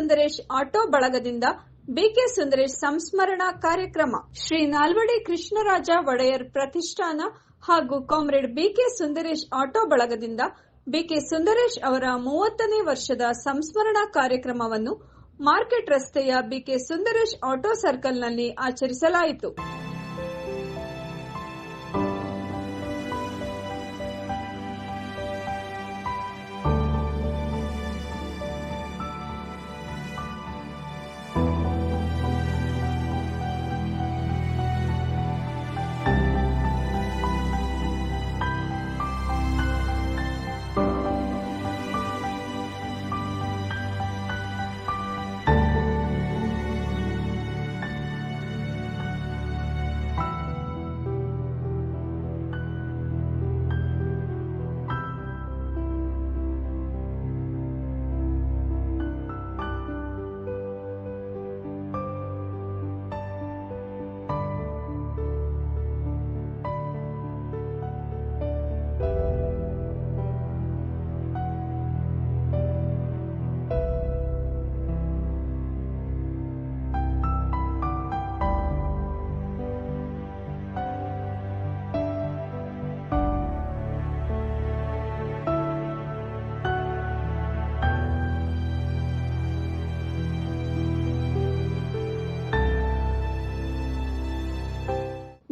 Sundaresh auto ಬಳಗದಿಂದ BK Sundaresh ಸಂಸ್ಮರಣಾ ಕಾರ್ಯಕ್ರಮ. ಶ್ರೀ ನಾಲ್ವಡಿ ಕೃಷ್ಣರಾಜ ಒಡೆಯರ್ ಪ್ರತಿಷ್ಠಾನ ಹಾಗೂ ಕಾಮ್ರೇಡ್ ಬಿಕೆ ಸುಂದರೇಶ್ ಆಟೋ ಬಳಗದಿಂದ ಬಿಕೆ ಸುಂದರೇಶ್ ಅವರ ಮೂವತ್ತನೇ ವರ್ಷದ ಸಂಸ್ಮರಣಾ ಕಾರ್ಯಕ್ರಮವನ್ನು ಮಾರ್ಕೆಟ್ ರಸ್ತೆಯ ಬಿಕೆ ಸುಂದರೇಶ್ ಆಟೋ ಸರ್ಕಲ್ನಲ್ಲಿ ಆಚರಿಸಲಾಯಿತು.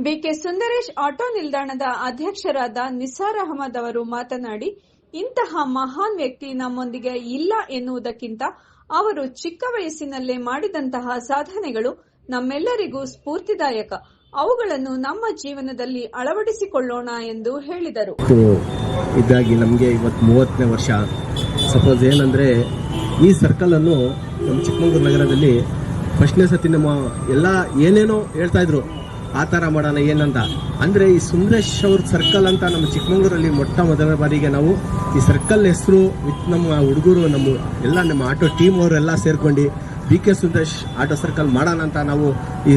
ಬಿಕೆ ಸುಂದರೇಶ್ ಆಟೋ ನಿಲ್ದಾಣದ ಅಧ್ಯಕ್ಷರಾದ ನಿಸಾರ್ ಅಹಮದ್ ಅವರು ಮಾತನಾಡಿ, ಇಂತಹ ಮಹಾನ್ ವ್ಯಕ್ತಿ ನಮ್ಮೊಂದಿಗೆ ಇಲ್ಲ ಎನ್ನುವುದಕ್ಕಿಂತ ಅವರು ಚಿಕ್ಕ ವಯಸ್ಸಿನಲ್ಲೇ ಮಾಡಿದಂತಹ ಸಾಧನೆಗಳು ನಮ್ಮೆಲ್ಲರಿಗೂ ಸ್ಫೂರ್ತಿದಾಯಕ. ಅವುಗಳನ್ನು ನಮ್ಮ ಜೀವನದಲ್ಲಿ ಅಳವಡಿಸಿಕೊಳ್ಳೋಣ ಎಂದು ಹೇಳಿದರು. ಇದಾಗಿ ನಮಗೆ ಇವತ್ತು ಮೂವತ್ತನೇ ವರ್ಷ. ಸಪೋಸ್ ಏನಂದ್ರೆ, ಈ ಸರ್ಕಲ್ ಅನ್ನು ನಮ್ಮ ಚಿಕ್ಕಮಗಳೂರು ನಗರದಲ್ಲಿ ಫಸ್ಟ್ನೇ ಸತಿ ನಮ್ಮ ಎಲ್ಲ ಏನೇನೋ ಹೇಳ್ತಾ ಇದ್ರು. ಆ ಥರ ಮಾಡೋಣ ಏನಂತ ಅಂದರೆ ಈ ಸುಂದರೇಶ್ ಅವ್ರ ಸರ್ಕಲ್ ಅಂತ ನಮ್ಮ ಚಿಕ್ಕಮಗಳೂರಲ್ಲಿ ಮೊಟ್ಟ ಮೊದಲ ಬಾರಿಗೆ ನಾವು ಈ ಸರ್ಕಲ್ ಹೆಸರು ವಿತ್ ನಮ್ಮ ಹುಡುಗರು, ನಮ್ಮ ಎಲ್ಲ ನಮ್ಮ ಆಟೋ ಟೀಮ್ ಅವರೆಲ್ಲ ಸೇರ್ಕೊಂಡು B K Sundaresh auto circle ಮಾಡೋಣ ಅಂತ ನಾವು ಈ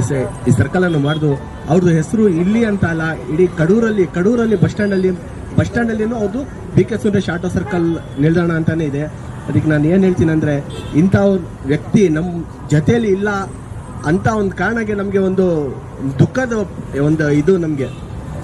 ಈ ಸರ್ಕಲ್ ಅನ್ನು ಮಾಡಿದ್ವು ಅವ್ರದ್ದು ಹೆಸರು ಇಲ್ಲಿ ಅಂತ ಅಲ್ಲ, ಇಡೀ ಕಡೂರಲ್ಲಿ ಕಡೂರಲ್ಲಿ ಬಸ್ ಸ್ಟ್ಯಾಂಡ್ ಅಲ್ಲಿ, ಬಸ್ ಸ್ಟ್ಯಾಂಡ್ ಅಲ್ಲಿನೂ ಅವ್ರದ್ದು B K Sundaresh auto circle ನಿಲ್ದಾಣ ಅಂತಲೇ ಇದೆ. ಅದಕ್ಕೆ ನಾನು ಏನು ಹೇಳ್ತೀನಿ ಅಂದ್ರೆ ಇಂಥ ವ್ಯಕ್ತಿ ನಮ್ಮ ಜೊತೆಯಲ್ಲಿ ಇಲ್ಲ ಅಂತ ಒಂದು ಕಾರಣಕ್ಕೆ ನಮಗೆ ಒಂದು ದುಃಖದ ಒಂದು ಇದು ನಮಗೆ.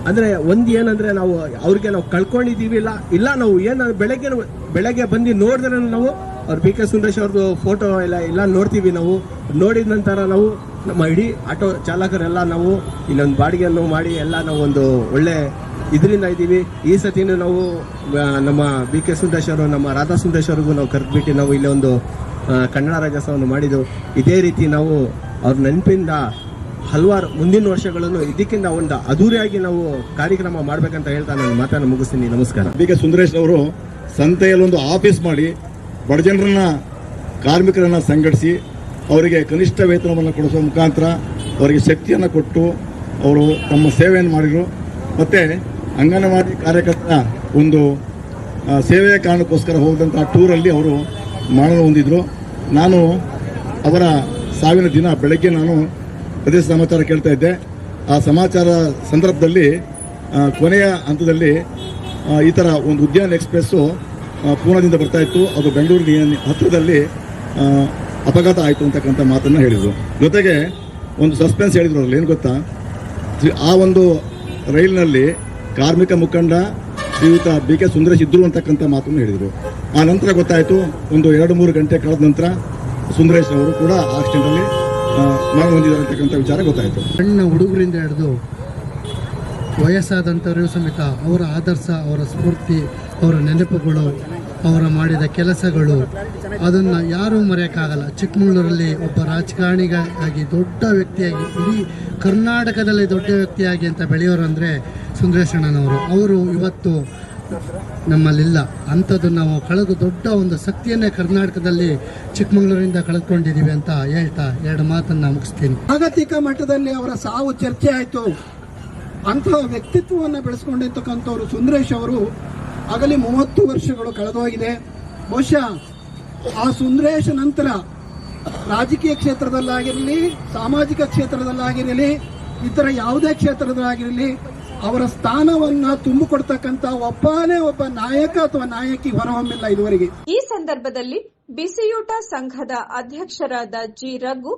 ಅಂದ್ರೆ ಒಂದು ಏನಂದರೆ ನಾವು ಅವ್ರಿಗೆ ನಾವು ಕಳ್ಕೊಂಡಿದ್ದೀವಿ ಇಲ್ಲ ಇಲ್ಲ ನಾವು ಏನು ಬೆಳಗ್ಗೆ ಬೆಳಗ್ಗೆ ಬಂದು ನೋಡಿದ್ರೆ ನಾವು, ಅವ್ರ ಬಿ ಕೆ ಸುಂದರೇಶ್ ಅವ್ರದ್ದು ಫೋಟೋ ಎಲ್ಲ ಎಲ್ಲ ನೋಡ್ತೀವಿ ನಾವು. ನೋಡಿದ ನಂತರ ನಾವು ನಮ್ಮ ಇಡೀ ಆಟೋ ಚಾಲಕರೆಲ್ಲ ನಾವು ಇಲ್ಲೊಂದು ಬಾಡಿಗೆಯನ್ನು ಮಾಡಿ ಎಲ್ಲ ನಾವು ಒಂದು ಒಳ್ಳೆ ಇದರಿಂದ ಇದ್ದೀವಿ. ಈ ಸತಿನೂ ನಾವು ನಮ್ಮ ಬಿ ಕೆ ಸುಂದರೇಶ್ ಅವರು, ನಮ್ಮ ರಾಧಾ ಸುಂದರೇಶ್ ಅವ್ರಿಗೂ ನಾವು ಕರೆದ್ಬಿಟ್ಟು ನಾವು ಇಲ್ಲೊಂದು ಕನ್ನಡ ರಾಜ್ಯೋತ್ಸವವನ್ನು ಮಾಡಿದ್ದು ಇದೇ ರೀತಿ ನಾವು ಅವ್ರ ನೆನಪಿಂದ ಹಲವಾರು ಮುಂದಿನ ವರ್ಷಗಳನ್ನು ಇದಕ್ಕಿಂತ ಒಂದು ಅದೂರಿಯಾಗಿ ನಾವು ಕಾರ್ಯಕ್ರಮ ಮಾಡ್ಬೇಕಂತ ಹೇಳ್ತಾ ನಾನು ಮಾತನ್ನು ಮುಗಿಸ್ತೀನಿ. ನಮಸ್ಕಾರ. ಬಿ ಕೆ ಸುಂದರೇಶ್ ಅವರು ಸಂತೆಯಲ್ಲಿ ಒಂದು ಆಫೀಸ್ ಮಾಡಿ ಬಡಜನರನ್ನ ಕಾರ್ಮಿಕರನ್ನ ಸಂಘಟಿಸಿ ಅವರಿಗೆ ಕನಿಷ್ಠ ವೇತನವನ್ನು ಕೊಡಿಸುವ ಮುಖಾಂತರ ಅವರಿಗೆ ಶಕ್ತಿಯನ್ನು ಕೊಟ್ಟು ಅವರು ತಮ್ಮ ಸೇವೆಯನ್ನು ಮಾಡಿದರು. ಮತ್ತು ಅಂಗನವಾಡಿ ಕಾರ್ಯಕರ್ತರ ಒಂದು ಸೇವೆಯ ಕಾರಣಕ್ಕೋಸ್ಕರ ಹೋದಂಥ ಟೂರಲ್ಲಿ ಅವರು ಮಾಡಲು ಹೊಂದಿದ್ರು. ನಾನು ಅವರ ಸಾವಿನ ದಿನ ಬೆಳಗ್ಗೆ ನಾನು ಪ್ರದೇಶ ಸಮಾಚಾರ ಕೇಳ್ತಾ ಇದ್ದೆ. ಆ ಸಮಾಚಾರ ಸಂದರ್ಭದಲ್ಲಿ ಕೊನೆಯ ಹಂತದಲ್ಲಿ ಈ ಥರ ಒಂದು ಉದ್ಯಾನ ಎಕ್ಸ್ಪ್ರೆಸ್ಸು ಪೂನಾದಿಂದ ಬರ್ತಾ ಇತ್ತು. ಅದು ಬೆಂಗಳೂರಿನ ಹತ್ತಿರದಲ್ಲಿ ಅಪಘಾತ ಆಯಿತು ಅಂತಕ್ಕಂಥ ಮಾತನ್ನು ಹೇಳಿದರು. ಜೊತೆಗೆ ಒಂದು ಸಸ್ಪೆನ್ಸ್ ಹೇಳಿದ್ರು ಅದರಲ್ಲಿ. ಏನು ಗೊತ್ತಾ? ಆ ಒಂದು ರೈಲಿನಲ್ಲಿ ಕಾರ್ಮಿಕ ಮುಖಂಡ, ಶ್ರೀಯುತ ಬಿ ಕೆ ಸುಂದರೇಶ್ ಇದ್ದರು ಅಂತಕ್ಕಂಥ ಮಾತನ್ನು ಹೇಳಿದರು. ಆ ನಂತರ ಗೊತ್ತಾಯಿತು, ಒಂದು ಎರಡು ಮೂರು ಗಂಟೆ ಕಳೆದ ನಂತರ ಸುಂದರೇಶ್ ಅವರು ಕೂಡ ಆಕ್ಸಿಡೆಂಟಲ್ಲಿ ಮರಣ ಹೊಂದಿದ್ದಾರೆ ವಿಚಾರ ಗೊತ್ತಾಯಿತು. ಸಣ್ಣ ಹುಡುಗರಿಂದ ಹಿಡಿದು ವಯಸ್ಸಾದಂಥವರು ಸಮೇತ ಅವರ ಆದರ್ಶ, ಅವರ ಸ್ಫೂರ್ತಿ, ಅವರ ನೆನಪುಗಳು, ಅವರ ಮಾಡಿದ ಕೆಲಸಗಳು, ಅದನ್ನು ಯಾರೂ ಮರೆಯೋಕ್ಕಾಗಲ್ಲ. ಚಿಕ್ಕಮಗಳೂರಲ್ಲಿ ಒಬ್ಬ ರಾಜಕಾರಣಿಗಾಗಿ, ದೊಡ್ಡ ವ್ಯಕ್ತಿಯಾಗಿ, ಇಡೀ ಕರ್ನಾಟಕದಲ್ಲಿ ದೊಡ್ಡ ವ್ಯಕ್ತಿಯಾಗಿ ಅಂತ ಬೆಳೆಯೋರು ಅಂದರೆ ಸುಂದರೇಶಣ್ಣನವರು ಅವರು ಇವತ್ತು ನಮ್ಮಲ್ಲಿಲ್ಲ. ಅಂಥದ್ದು ನಾವು ಕಳೆದು ದೊಡ್ಡ ಒಂದು ಶಕ್ತಿಯನ್ನೇ ಕರ್ನಾಟಕದಲ್ಲಿ ಚಿಕ್ಕಮಗಳೂರಿಂದ ಕಳೆದುಕೊಂಡಿದ್ದೀವಿ ಅಂತ ಹೇಳ್ತಾ ಎರಡು ಮಾತನ್ನು ಮುಗಿಸ್ತೀನಿ. ಜಾಗತಿಕ ಮಟ್ಟದಲ್ಲಿ ಅವರ ಸಾವು ಚರ್ಚೆ ಆಯಿತು. ಅಂತಹ ವ್ಯಕ್ತಿತ್ವವನ್ನು ಬೆಳೆಸ್ಕೊಂಡಿರ್ತಕ್ಕಂಥವ್ರು ಸುಂದರೇಶ್ ಅವರು ಆಗಲಿ ಮೂವತ್ತು ವರ್ಷಗಳು ಕಳೆದೋಗಿದೆ. ಬಹುಶಃ ಆ ಸುಂದರೇಶ್ ನಂತರ ರಾಜಕೀಯ ಕ್ಷೇತ್ರದಲ್ಲಾಗಿರಲಿ, ಸಾಮಾಜಿಕ ಕ್ಷೇತ್ರದಲ್ಲಾಗಿರಲಿ, ಇತರ ಯಾವುದೇ ಕ್ಷೇತ್ರದಲ್ಲಾಗಿರಲಿ ಅವರ ಸ್ಥಾನವನ್ನ ತುಂಬಿಕೊಡ್ತಕ್ಕಂತ ಒಬ್ಬನೇ ಒಬ್ಬ ನಾಯಕ ಅಥವಾ ನಾಯಕಿ ಹೊರಹೊಮ್ಮಿಲ್ಲ ಇದುವರೆಗೆ. ಈ ಸಂದರ್ಭದಲ್ಲಿ ಬಿಸಿಯೂಟ ಸಂಘದ ಅಧ್ಯಕ್ಷರಾದ ಜಿ ರಘು,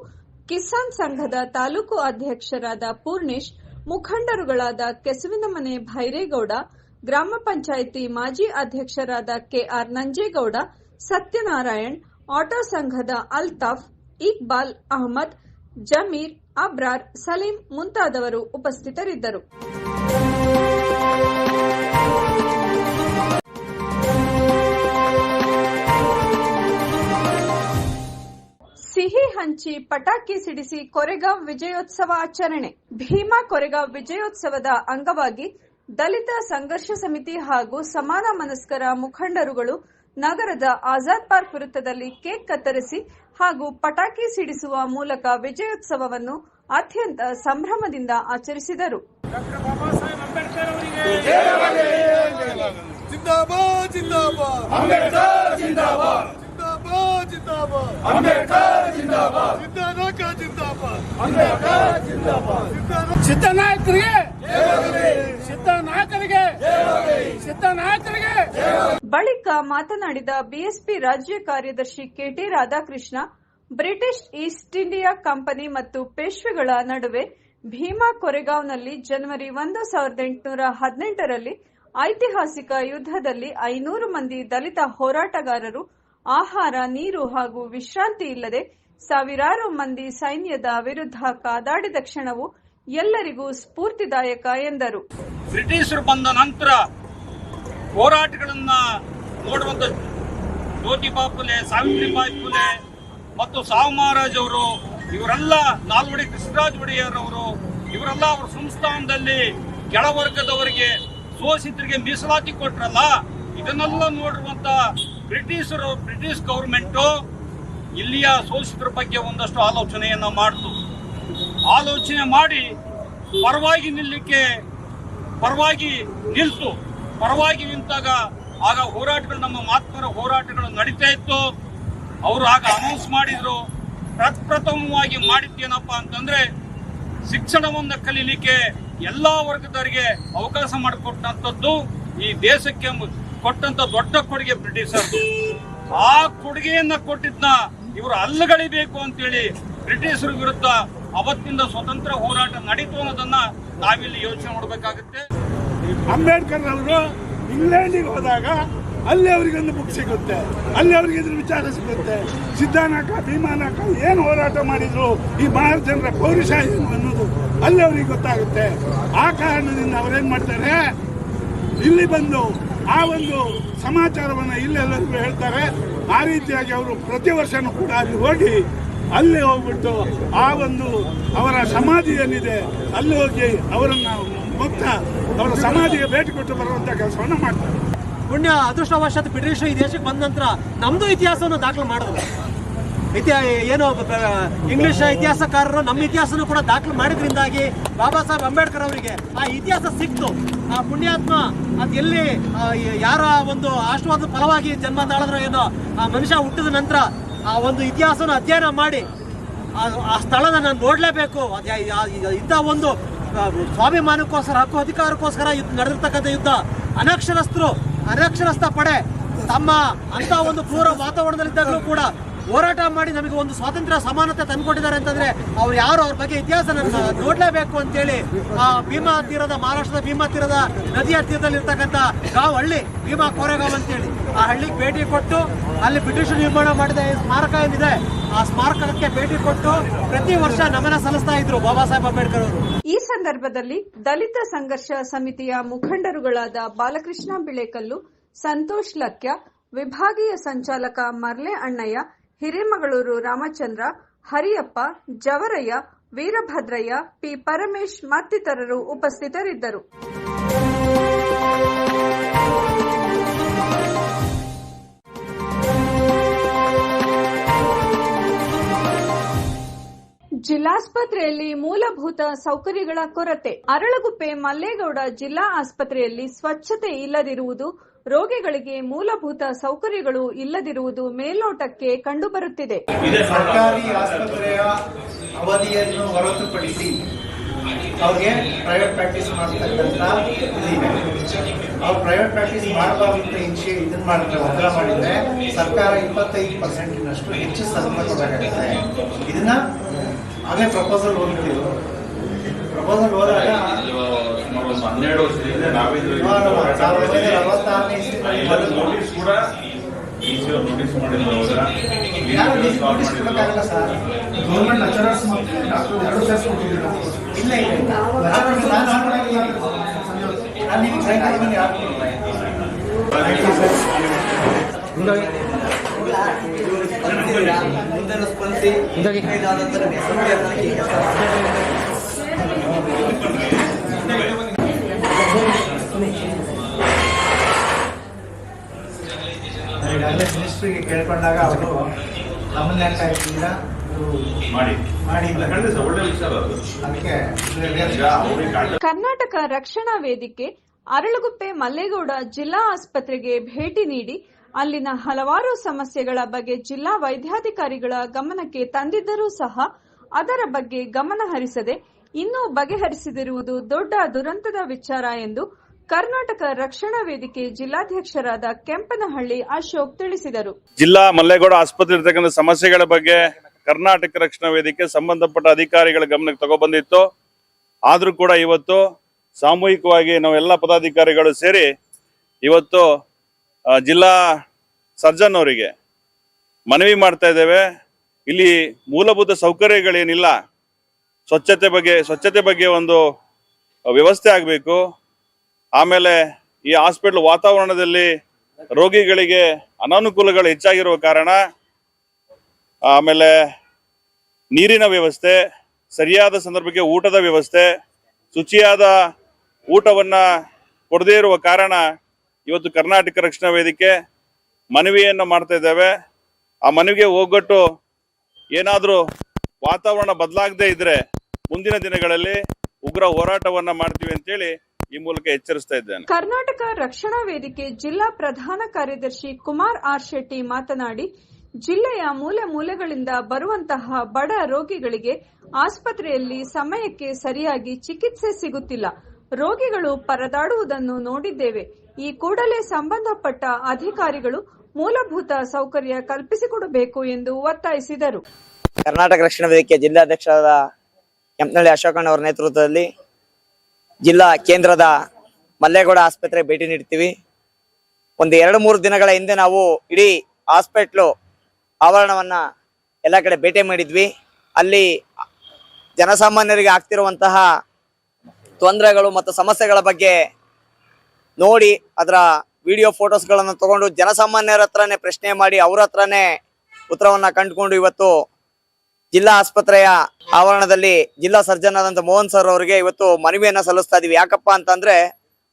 ಕಿಸಾನ್ ಸಂಘದ ತಾಲೂಕು ಅಧ್ಯಕ್ಷರಾದ ಪೂರ್ಣೇಶ್, ಮುಖಂಡರುಗಳಾದ ಕೆಸುವಿನಮನೆ ಭೈರೇಗೌಡ, ಗ್ರಾಮ ಪಂಚಾಯಿತಿ ಮಾಜಿ ಅಧ್ಯಕ್ಷರಾದ ಕೆಆರ್ ನಂಜೇಗೌಡ, ಸತ್ಯನಾರಾಯಣ್, ಆಟೋ ಸಂಘದ ಅಲ್ತಾಫ್, ಇಕ್ಬಾಲ್ ಅಹಮದ್, ಜಮೀರ್ ಅಬ್ರಾರ್, ಸಲೀಂ ಮುಂತಾದವರು ಉಪಸ್ಥಿತರಿದ್ದರು. ಸಿಹಿ ಹಂಚಿ, ಪಟಾಕಿ ಸಿಡಿಸಿ ಕೊರೆಗಾಂವ್ ವಿಜಯೋತ್ಸವ ಆಚರಣೆ. ಭೀಮಾ ಕೊರೆಗಾಂವ್ ವಿಜಯೋತ್ಸವದ ಅಂಗವಾಗಿ ದಲಿತ ಸಂಘರ್ಷ ಸಮಿತಿ ಹಾಗೂ ಸಮಾನ ಮನಸ್ಕರ ಮುಖಂಡರುಗಳು ನಗರದ ಆಜಾದ್ ಪಾರ್ಕ್ ವೃತ್ತದಲ್ಲಿ ಕೇಕ್ ಕತ್ತರಿಸಿ ಹಾಗೂ ಪಟಾಕಿ ಸಿಡಿಸುವ ಮೂಲಕ ವಿಜಯೋತ್ಸವವನ್ನು ಅತ್ಯಂತ ಸಂಭ್ರಮದಿಂದ ಆಚರಿಸಿದರು ಅಂಬೇಡ್ಕರ್ जिंदाबाद अम्बेडकर जिंदाबाद जिंदाबाद जिंदाबाद अम्बेडकर जिंदाबाद सिद्धनायक जिंदाबाद अम्बेडकर जिंदाबाद ಸಿದ್ದನಾಯಕರಿಗೆ ಸಿದ್ದನಾಯಕರಿಗೆ ಸಿದ್ದನಾಯಕರಿಗೆ ಬಳಿಕ ಮಾತನಾಡಿದ ಬಿಎಸ್ಪಿ ರಾಜ್ಯ ಕಾರ್ಯದರ್ಶಿ KT Radhakrishna British East India company ಮತ್ತು ಪೇಶ್ವೆಗಳ ನಡುವೆ ಭೀಮಾ ಕೊರೆಗಾಂವ್ನಲ್ಲಿ ಜನವರಿ ಒಂದು ಸಾವಿರದ ಎಂಟುನೂರ ಹದಿನೆಂಟರಲ್ಲಿ ಐತಿಹಾಸಿಕ ಯುದ್ಧದಲ್ಲಿ ಐನೂರು ಮಂದಿ ದಲಿತ ಹೋರಾಟಗಾರರು ಆಹಾರ, ನೀರು ಹಾಗೂ ವಿಶ್ರಾಂತಿ ಇಲ್ಲದೆ ಸಾವಿರಾರು ಮಂದಿ ಸೈನ್ಯದ ವಿರುದ್ಧ ಕಾದಾಡಿದ ಕ್ಷಣವು ಎಲ್ಲರಿಗೂ ಸ್ಫೂರ್ತಿದಾಯಕ ಎಂದರು. ಬ್ರಿಟಿಷರು ಬಂದ ನಂತರ ಹೋರಾಟಗಳನ್ನ ನೋಡುವಂತ ಜ್ಯೋತಿಬಾ ಫುಲೆ ಸಾವಿತ್ರಿಬಾಯಿ ಫುಲೆ ಮತ್ತು ಸಾವು ಮಹಾರಾಜ್ ಅವರು, ಇವರೆಲ್ಲ ನಾಲ್ವಡಿ ಕೃಷ್ಣರಾಜ ಒಡೆಯರ್ ಅವರು ಇವರೆಲ್ಲ ಅವರ ಸಂಸ್ಥಾನದಲ್ಲಿ ಕೆಳವರ್ಗದವರಿಗೆ ಶೋಷಿತರಿಗೆ ಮೀಸಲಾತಿ ಕೊಟ್ರಲ್ಲ, ಇದನ್ನೆಲ್ಲ ನೋಡಿರುವಂತ ಬ್ರಿಟಿಷರು, ಬ್ರಿಟಿಷ್ ಗೌರ್ಮೆಂಟು ಇಲ್ಲಿಯ ಸೋಲಿಸಿದ್ರ ಬಗ್ಗೆ ಒಂದಷ್ಟು ಆಲೋಚನೆಯನ್ನು ಮಾಡಿತು. ಆಲೋಚನೆ ಮಾಡಿ ಪರವಾಗಿ ನಿಲ್ಲಕ್ಕೆ, ಪರವಾಗಿ ನಿಲ್ತು. ಪರವಾಗಿ ನಿಂತಾಗ ಆಗ ಹೋರಾಟಗಳು, ನಮ್ಮ ಮಹಾತ್ಮರ ಹೋರಾಟಗಳು ನಡೀತಾ ಇತ್ತು. ಅವರು ಆಗ ಅನೌನ್ಸ್ ಮಾಡಿದ್ರು. ಪ್ರಪ್ರಥಮವಾಗಿ ಮಾಡಿದ್ದೇನಪ್ಪ ಅಂತಂದ್ರೆ ಶಿಕ್ಷಣವನ್ನು ಕಲೀಲಿಕ್ಕೆ ಎಲ್ಲಾ ವರ್ಗದವರಿಗೆ ಅವಕಾಶ ಮಾಡಿಕೊಟ್ಟಂತದ್ದು ಈ ದೇಶಕ್ಕೆ ಕೊಟ್ಟಂತ ದೊಡ್ಡ ಕೊಡುಗೆ ಬ್ರಿಟಿಷರ್ದು. ಆ ಕೊಡುಗೆಯನ್ನ ಕೊಟ್ಟಿದ್ನ ಇವರು ಅಲ್ಲಗಳಿಬೇಕು ಅಂತೇಳಿ ಬ್ರಿಟಿಷರ ವಿರುದ್ಧ ಅವತ್ತಿಂದ ಸ್ವತಂತ್ರ ಹೋರಾಟ ನಡೀತು ಅನ್ನೋದನ್ನ ನಾವಿಲ್ಲಿ ಯೋಚನೆ ಮಾಡಬೇಕಾಗುತ್ತೆ. ಅಂಬೇಡ್ಕರ್ ಅವರು ಇಂಗ್ಲೆಂಡಿಗೆ ಹೋದಾಗ ಅಲ್ಲಿ ಅವರಿಗೊಂದು ಬುಕ್ ಸಿಗುತ್ತೆ, ಅಲ್ಲಿ ಅವರಿಗೆ ಇದ್ರ ವಿಚಾರ ಸಿಗುತ್ತೆ. ಸಿದ್ಧಾನಾಕ ಭೀಮಾನಕ ಏನು ಹೋರಾಟ ಮಾಡಿದ್ರು, ಈ ಭಾರತ ಜನರ ಪೌರುಷ ಏನು ಅನ್ನೋದು ಅಲ್ಲಿ ಅವರಿಗೆ ಗೊತ್ತಾಗುತ್ತೆ. ಆ ಕಾರಣದಿಂದ ಅವ್ರೇನ್ ಮಾಡ್ತಾರೆ? ಇಲ್ಲಿ ಬಂದು ಆ ಒಂದು ಸಮಾಚಾರವನ್ನು ಇಲ್ಲೆಲ್ಲರಿಗೂ ಹೇಳ್ತಾರೆ. ಆ ರೀತಿಯಾಗಿ ಅವರು ಪ್ರತಿ ವರ್ಷನೂ ಕೂಡ ಅಲ್ಲಿ ಹೋಗಿ ಅಲ್ಲಿ ಹೋಗ್ಬಿಟ್ಟು ಆ ಒಂದು ಅವರ ಸಮಾಧಿ ಏನಿದೆ, ಅಲ್ಲಿ ಹೋಗಿ ಅವರನ್ನ ಮುಕ್ತ ಅವರ ಸಮಾಧಿಗೆ ಭೇಟಿ ಕೊಟ್ಟು ಬರುವಂಥ ಕೆಲಸವನ್ನು ಮಾಡ್ತಾರೆ. ಪುಣ್ಯ ಅದೃಷ್ಟವಶಾತ್ ಫೆಡರೇಷನ್ ಈ ದೇಶಕ್ಕೆ ಬಂದ ನಂತರ ನಮ್ದು ಇತಿಹಾಸವನ್ನು ದಾಖಲು ಇತಿಹಾ ಏನು ಇಂಗ್ಲಿಷ್ ಇತಿಹಾಸಕಾರರು ನಮ್ಮ ಇತಿಹಾಸನೂ ಕೂಡ ದಾಖಲು ಮಾಡಿದ್ರಿಂದಾಗಿ ಬಾಬಾ ಸಾಹೇಬ್ ಅಂಬೇಡ್ಕರ್ ಅವರಿಗೆ ಆ ಇತಿಹಾಸ ಸಿಕ್ತು. ಆ ಪುಣ್ಯಾತ್ಮ ಅದ್ ಎಲ್ಲಿ ಯಾರ ಒಂದು ಆಶೀರ್ವಾದ ಫಲವಾಗಿ ಜನ್ಮ ತಾಳದ್ರೋ ಏನೋ, ಆ ಮನುಷ್ಯ ಹುಟ್ಟಿದ ನಂತರ ಆ ಒಂದು ಇತಿಹಾಸನ ಅಧ್ಯಯನ ಮಾಡಿ ಆ- ಸ್ಥಳನ ನಾನು ನೋಡ್ಲೇಬೇಕು. ಇಂಥ ಒಂದು ಸ್ವಾಭಿಮಾನಕ್ಕೋಸ್ಕರ, ಹಕ್ಕು ಅಧಿಕಾರಕ್ಕೋಸ್ಕರ ನಡೆದಿರ್ತಕ್ಕಂಥ ಯುದ್ಧ. ಅನಕ್ಷರಸ್ಥರು ಅನಕ್ಷರಸ್ಥ ಪಡೆ ತಮ್ಮ ಅಂತ ಒಂದು ಕ್ರೂರ ವಾತಾವರಣದಲ್ಲಿದ್ದಾಗಲೂ ಕೂಡ ಹೋರಾಟ ಮಾಡಿ ನಮಗೆ ಒಂದು ಸ್ವಾತಂತ್ರ್ಯ, ಸಮಾನತೆ ತಂದುಕೊಟ್ಟಿದ್ದಾರೆ ಅಂತಂದ್ರೆ ಅವ್ರು ಯಾರು ಅವ್ರ ಬಗ್ಗೆ ಇತಿಹಾಸ ನೋಡಲೇಬೇಕು ಅಂತೇಳಿ ಆ ಭೀಮಾ ತೀರದ, ಮಹಾರಾಷ್ಟ್ರದ ಭೀಮಾ ತೀರದ ನದಿಯ ತೀರದಲ್ಲಿ ಇರ್ತಕ್ಕಂತ ಗಾವ್ ಹಳ್ಳಿ, ಭೀಮಾ ಕೋರೆಗಾವ್ ಅಂತೇಳಿ. ಆ ಹಳ್ಳಿಗೆ ಭೇಟಿ ಕೊಟ್ಟು ಅಲ್ಲಿ ಬ್ರಿಟಿಷರು ನಿರ್ಮಾಣ ಮಾಡಿದ ಸ್ಮಾರಕ ಏನಿದೆ, ಆ ಸ್ಮಾರಕಕ್ಕೆ ಭೇಟಿ ಕೊಟ್ಟು ಪ್ರತಿ ವರ್ಷ ನಮನ ಸಲ್ಲಿಸ್ತಾ ಇದ್ರು ಬಾಬಾ ಸಾಹೇಬ್ ಅಂಬೇಡ್ಕರ್ ಅವರು. ಈ ಸಂದರ್ಭದಲ್ಲಿ ದಲಿತ ಸಂಘರ್ಷ ಸಮಿತಿಯ ಮುಖಂಡರುಗಳಾದ ಬಾಲಕೃಷ್ಣ ಬಿಳೇಕಲ್ಲು, ಸಂತೋಷ್ ಲಕ್ಯ, ವಿಭಾಗೀಯ ಸಂಚಾಲಕ ಮರ್ಲೆ ಅಣ್ಣಯ್ಯ ಹಿರೇಮಗಳೂರು ರಾಮಚಂದ್ರ, ಹರಿಯಪ್ಪ, ಜವರಯ್ಯ, ವೀರಭದ್ರಯ್ಯ, ಪಿ. ಪರಮೇಶ್ ಮತ್ತಿತರರು ಉಪಸ್ಥಿತರಿದ್ದರು. ಜಿಲ್ಲಾಸ್ಪತ್ರೆಯಲ್ಲಿ ಮೂಲಭೂತ ಸೌಕರ್ಯಗಳ ಕೊರತೆ. ಅರಳಗುಪ್ಪೆ ಮಲ್ಲೇಗೌಡ ಜಿಲ್ಲಾ ಆಸ್ಪತ್ರೆಯಲ್ಲಿ ಸ್ವಚ್ಛತೆ ಇಲ್ಲದಿರುವುದು ರೋಗಿಗಳಿಗೆ ಮೂಲಭೂತ ಸೌಕರ್ಯಗಳು ಇಲ್ಲದಿರುವುದು ಮೇಲ್ನೋಟಕ್ಕೆ ಕಂಡುಬರುತ್ತಿದೆ. ಸರ್ಕಾರಿ ಆಸ್ಪತ್ರೆಯ ಅವಧಿಯನ್ನು ಹೊರತುಪಡಿಸಿ ಅವ್ರಿಗೆ ಪ್ರೈವೇಟ್ ಪ್ರಾಕ್ಟೀಸ್ ಮಾಡ್ತಕ್ಕಂಥ ಅವ್ರು ಪ್ರೈವೇಟ್ ಪ್ರಾಕ್ಟೀಸ್ ಮಾಡಬಾರ್ದು ಇನ್ಶಿ ಇದನ್ನ ಮಾಡಿದ್ರೆ ಒತ್ತಡ ಮಾಡಿದ್ರೆ ಸರ್ಕಾರ ಇಪ್ಪತ್ತೈದು ಪರ್ಸೆಂಟಿನಷ್ಟು ಹೆಚ್ಚು ಕೊಡಬೇಕಾಗುತ್ತೆ ಇದನ್ನ ಅದೇ ಪ್ರಪೋಸಲ್ ಹೋಗ್ತೀವಿ ಪ್ರಪೋಸಲ್ ಹೋದಾಗ ಒಂದು ಹನ್ನೆರಡು ವರ್ಷದಿಂದ ಇಸ್ವಿನಲ್ಲಿ ನೋಟಿಸ್ ಕೂಡ ಈಸಿ ನೋಟಿಸ್ ಗೌರ್ಮೆಂಟ್ ಲೆಕ್ಚರರ್ಸ್ ಎರಡು ಸೇರಿಸ್ಕೊಟ್ಟಿದ್ದೀರಾ ಇಲ್ಲ ಇಲ್ಲ ಇಲ್ಲ. ನಾನು ನಾನು ಮಾಡಂಗಿಲ್ಲ. ನಾನು ನಿಮ್ಗೆ ಸಾಯಂಕಾಲ ಬಂದು ಯಾರು ಈಗಾಗಲೇ ಮಿನಿಸ್ಟ್ರಿಗೆ ಕೇಳ್ಕೊಂಡಾಗ ಅವರು ನಮ್ಮನ್ನ ಕರ್ನಾಟಕ ರಕ್ಷಣಾ ವೇದಿಕೆ ಅರಳುಗುಪ್ಪೆ ಮಲ್ಲೇಗೌಡ ಜಿಲ್ಲಾ ಆಸ್ಪತ್ರೆಗೆ ಭೇಟಿ ನೀಡಿ ಅಲ್ಲಿನ ಹಲವಾರು ಸಮಸ್ಯೆಗಳ ಬಗ್ಗೆ ಜಿಲ್ಲಾ ವೈದ್ಯಾಧಿಕಾರಿಗಳ ಗಮನಕ್ಕೆ ತಂದಿದ್ದರೂ ಸಹ ಅದರ ಬಗ್ಗೆ ಗಮನ ಹರಿಸದೆ ಇನ್ನೂ ಬಗೆಹರಿಸದಿರುವುದು ದೊಡ್ಡ ದುರಂತದ ವಿಚಾರ ಎಂದು ಕರ್ನಾಟಕ ರಕ್ಷಣಾ ವೇದಿಕೆ ಜಿಲ್ಲಾಧ್ಯಕ್ಷರಾದ ಕೆಂಪನಹಳ್ಳಿ ಅಶೋಕ್ ತಿಳಿಸಿದರು. ಜಿಲ್ಲಾ ಮಲ್ಲೇಗೌಡ ಆಸ್ಪತ್ರೆ ಇರ್ತಕ್ಕಂಥ ಸಮಸ್ಯೆಗಳ ಬಗ್ಗೆ ಕರ್ನಾಟಕ ರಕ್ಷಣಾ ವೇದಿಕೆ ಸಂಬಂಧಪಟ್ಟ ಅಧಿಕಾರಿಗಳ ಗಮನಕ್ಕೆ ತಗೊಬಂದಿತ್ತು. ಆದರೂ ಕೂಡ ಇವತ್ತು ಸಾಮೂಹಿಕವಾಗಿ ನಾವೆಲ್ಲ ಪದಾಧಿಕಾರಿಗಳು ಸೇರಿ ಇವತ್ತು ಜಿಲ್ಲಾ ಸರ್ಜನ್ ಅವರಿಗೆ ಮನವಿ ಮಾಡ್ತಾ ಇದ್ದೇವೆ. ಇಲ್ಲಿ ಮೂಲಭೂತ ಸೌಕರ್ಯಗಳೇನಿಲ್ಲ. ಸ್ವಚ್ಛತೆ ಬಗ್ಗೆ ಸ್ವಚ್ಛತೆ ಬಗ್ಗೆ ಒಂದು ವ್ಯವಸ್ಥೆ ಆಗಬೇಕು. ಆಮೇಲೆ ಈ ಹಾಸ್ಪಿಟ್ಲ್ ವಾತಾವರಣದಲ್ಲಿ ರೋಗಿಗಳಿಗೆ ಅನಾನುಕೂಲಗಳು ಹೆಚ್ಚಾಗಿರುವ ಕಾರಣ, ಆಮೇಲೆ ನೀರಿನ ವ್ಯವಸ್ಥೆ, ಸರಿಯಾದ ಸಂದರ್ಭಕ್ಕೆ ಊಟದ ವ್ಯವಸ್ಥೆ, ಶುಚಿಯಾದ ಊಟವನ್ನು ಕೊಡದೇ ಇರುವ ಕಾರಣ ಇವತ್ತು ಕರ್ನಾಟಕ ರಕ್ಷಣಾ ವೇದಿಕೆ ಮನವಿಯನ್ನು ಮಾಡ್ತಾ ಇದ್ದೇವೆ. ಆ ಮನವಿಗೆ ಹೋಗೊಟ್ಟು ಏನಾದರೂ ವಾತಾವರಣ ಬದಲಾಗದೇ ಇದ್ದರೆ ಮುಂದಿನ ದಿನಗಳಲ್ಲಿ ಉಗ್ರ ಹೋರಾಟವನ್ನ ಮಾಡ್ತೀವಿ ಅಂತೇಳಿ ಈ ಮೂಲಕ ಎಚ್ಚರಿಸ್ತಾ ಇದ್ದೇನೆ. ಕರ್ನಾಟಕ ರಕ್ಷಣಾ ವೇದಿಕೆ ಜಿಲ್ಲಾ ಪ್ರಧಾನ ಕಾರ್ಯದರ್ಶಿ ಕುಮಾರ್ ಆರ್ ಶೆಟ್ಟಿ ಮಾತನಾಡಿ ಜಿಲ್ಲೆಯ ಮೂಲೆ ಮೂಲೆಗಳಿಂದ ಬರುವಂತಹ ಬಡ ರೋಗಿಗಳಿಗೆ ಆಸ್ಪತ್ರೆಯಲ್ಲಿ ಸಮಯಕ್ಕೆ ಸರಿಯಾಗಿ ಚಿಕಿತ್ಸೆ ಸಿಗುತ್ತಿಲ್ಲ. ರೋಗಿಗಳು ಪರದಾಡುವುದನ್ನು ನೋಡಿದ್ದೇವೆ. ಈ ಕೂಡಲೇ ಸಂಬಂಧಪಟ್ಟ ಅಧಿಕಾರಿಗಳು ಮೂಲಭೂತ ಸೌಕರ್ಯ ಕಲ್ಪಿಸಿಕೊಡಬೇಕು ಎಂದು ಒತ್ತಾಯಿಸಿದರು. ಕರ್ನಾಟಕ ರಕ್ಷಣಾ ವೇದಿಕೆ ಜಿಲ್ಲಾಧ್ಯಕ್ಷರಾದ ಕೆಂಪನಹಳ್ಳಿ ಅಶೋಕಣ್ಣ ಅವರ ನೇತೃತ್ವದಲ್ಲಿ ಜಿಲ್ಲಾ ಕೇಂದ್ರದ ಮಲ್ಲೇಗೌಡ ಆಸ್ಪತ್ರೆ ಭೇಟಿ ನೀಡ್ತೀವಿ. ಒಂದು ಎರಡು ಮೂರು ದಿನಗಳ ಹಿಂದೆ ನಾವು ಇಡೀ ಹಾಸ್ಪಿಟ್ಲು ಆವರಣವನ್ನ ಎಲ್ಲ ಕಡೆ ಭೇಟಿ ಮಾಡಿದ್ವಿ. ಅಲ್ಲಿ ಜನಸಾಮಾನ್ಯರಿಗೆ ಆಗ್ತಿರುವಂತಹ ತೊಂದರೆಗಳು ಮತ್ತು ಸಮಸ್ಯೆಗಳ ಬಗ್ಗೆ ನೋಡಿ ಅದರ ವಿಡಿಯೋ ಫೋಟೋಸ್ಗಳನ್ನು ತಗೊಂಡು ಜನಸಾಮಾನ್ಯರ ಹತ್ರನೇ ಪ್ರಶ್ನೆ ಮಾಡಿ ಅವ್ರ ಹತ್ರನೇ ಉತ್ತರವನ್ನು ಕಂಡುಕೊಂಡು ಇವತ್ತು ಜಿಲ್ಲಾ ಆಸ್ಪತ್ರೆಯ ಆವರಣದಲ್ಲಿ ಜಿಲ್ಲಾ ಸರ್ಜನ್ ಆದಂತ ಮೋಹನ್ ಸರ್ ಅವರಿಗೆ ಇವತ್ತು ಮನವಿಯನ್ನ ಸಲ್ಲಿಸ್ತಾ ಇದೀವಿ. ಯಾಕಪ್ಪ ಅಂತಂದ್ರೆ